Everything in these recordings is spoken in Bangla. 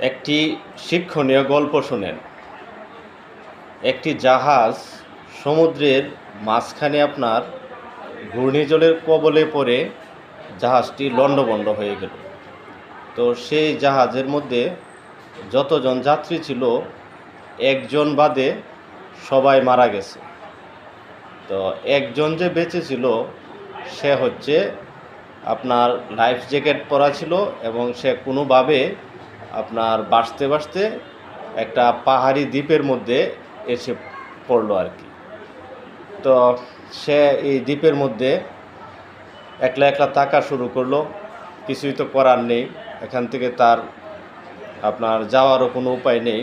একটি শিক্ষণীয় গল্প শোনেন। একটি জাহাজ সমুদ্রের মাঝখানে আপনার ঘূর্ণিঝড়ের কবলে পড়ে জাহাজটি লণ্ডভণ্ড হয়ে গেল। তো সেই জাহাজের মধ্যে যতজন যাত্রী ছিল, একজন বাদে সবাই মারা গেছে। তো একজন যে বেঁচে ছিল, সে হচ্ছে আপনার লাইফ জ্যাকেট পরা ছিল এবং সে কোনোভাবে আপনার বাঁচতে বাঁচতে একটা পাহাড়ি দ্বীপের মধ্যে এসে পড়ল আর কি। তো সে এই দ্বীপের মধ্যে একলা একলা তাকা শুরু করল, কিছুই তো করার নেই। এখান থেকে তার আপনার যাওয়ারও কোনো উপায় নেই।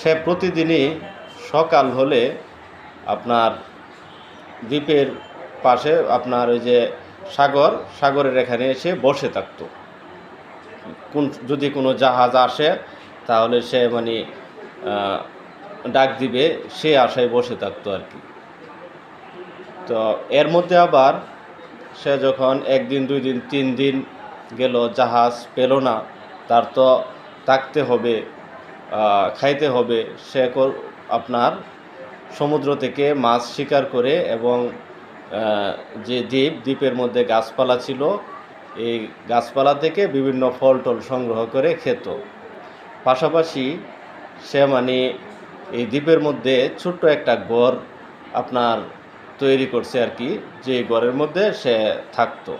সে প্রতিদিনই সকাল হলে আপনার দ্বীপের পাশে আপনার ওই যে সাগর, সাগরের এখানে এসে বসে থাকতো। যদি কোনো জাহাজ আসে, তাহলে সে মানে ডাক দিবে, সে আশায় বসে থাকতো আর কি। তো এর মধ্যে আবার সে যখন একদিন, দুই দিন, তিন দিন গেল, জাহাজ পেল না, তার তো থাকতে হবে খাইতে হবে, সে আপনার সমুদ্র থেকে মাছ শিকার করে এবং যে দ্বীপ, দ্বীপের মধ্যে গাছপালা ছিল এই গাছপালা থেকে বিভিন্ন ফল টল সংগ্রহ করে খেত। পাশাপাশি সে মানে এই দ্বীপের মধ্যে ছোট্ট একটা গড় আপনার তৈরি করছে আর কি, যে ঘরের মধ্যে সে থাকতো।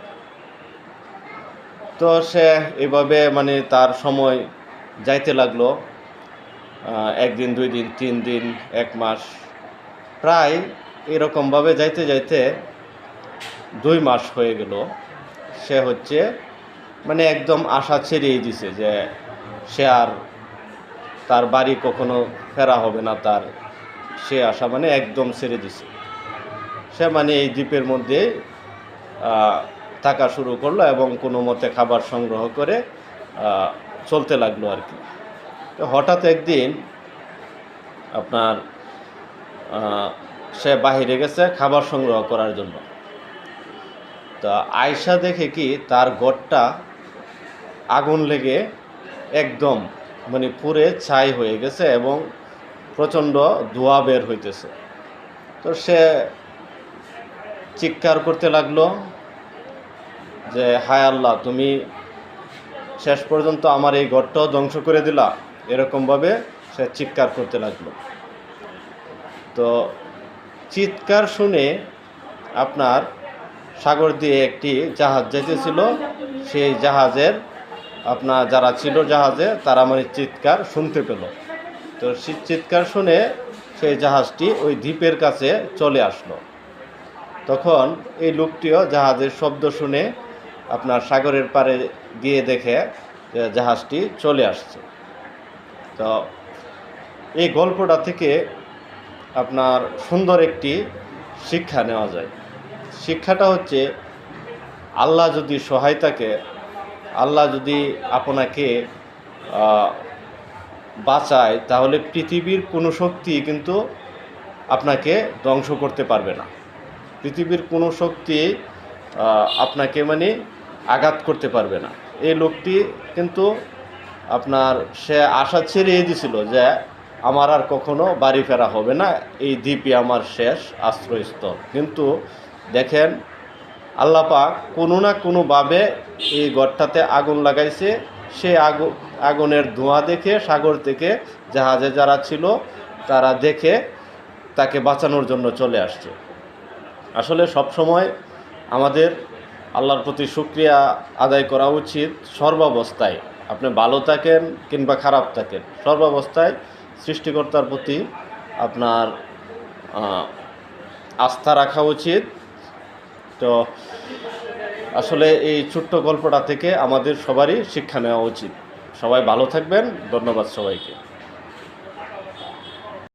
তো সে এভাবে মানে তার সময় যাইতে লাগল একদিন, দুই দিন, তিন দিন, এক মাস। প্রায় এরকমভাবে যাইতে যাইতে দুই মাস হয়ে গেল। সে হচ্ছে মানে একদম আশা ছেড়েই দিছে যে সে আর তার বাড়ি কখনো ফেরা হবে না, তার সে আশা মানে একদম ছেড়ে দিছে। সে মানে এই দ্বীপের মধ্যে থাকা শুরু করল এবং কোনো মতে খাবার সংগ্রহ করে চলতে লাগল আর কি। তো হঠাৎ একদিন আপনার সে বাহিরে গেছে খাবার সংগ্রহ করার জন্য। তা আয়সা দেখে কি তার ঘরটা আগুন লেগে একদম মানে পুরে ছাই হয়ে গেছে এবং প্রচণ্ড ধোঁয়া বের হইতেছে। তো সে চিৎকার করতে লাগল যে, হায় আল্লাহ, তুমি শেষ পর্যন্ত আমার এই ঘরটাও ধ্বংস করে দিলা। এরকমভাবে সে চিৎকার করতে লাগল। তো চিৎকার শুনে আপনার সাগর দিয়ে একটি জাহাজ যেতেছিল। সেই জাহাজের আপনার যারা ছিল জাহাজে, তারা মানে চিৎকার শুনতে পেল। তো সে চিৎকার শুনে সেই জাহাজটি ওই দ্বীপের কাছে চলে আসলো। তখন এই লোকটিও জাহাজের শব্দ শুনে আপনার সাগরের পাড়ে গিয়ে দেখে জাহাজটি চলে আসছে। তো এই গল্পটা থেকে আপনার সুন্দর একটি শিক্ষা নেওয়া যায়। শিক্ষাটা হচ্ছে আল্লাহ যদি সহায় থাকে আল্লাহ যদি আপনাকে বাঁচায়, তাহলে পৃথিবীর কোনো শক্তি কিন্তু আপনাকে ধ্বংস করতে পারবে না। পৃথিবীর কোনো শক্তি আপনাকে মানে আঘাত করতে পারবে না। এই লোকটি কিন্তু আপনার, সে আশা ছেড়েই দিছিল যে আমার আর কখনো বাড়ি ফেরা হবে না। এই দ্বীপই আমার শেষ আশ্রয়স্থল। কিন্তু দেখেন আল্লাপাক কোনো না কোনোভাবে এই ঘরটাতে আগুন লাগাইছে। সে আগুন আগুনের ধোঁয়া দেখে, সাগর থেকে জাহাজে যারা ছিল, তারা দেখে তাকে বাঁচানোর জন্য চলে আসছে। আসলে সব সময় আমাদের আল্লাহর প্রতি শুক্রিয়া আদায় করা উচিত সর্বাবস্থায়। আপনি ভালো থাকেন কিংবা খারাপ থাকেন, সর্বাবস্থায় সৃষ্টিকর্তার প্রতি আপনার আস্থা রাখা উচিত। তো আসলে এই ছোট্ট গল্পটা থেকে আমাদের সবারই শিক্ষা নেওয়া উচিত। সবাই ভালো থাকবেন। ধন্যবাদ সবাইকে।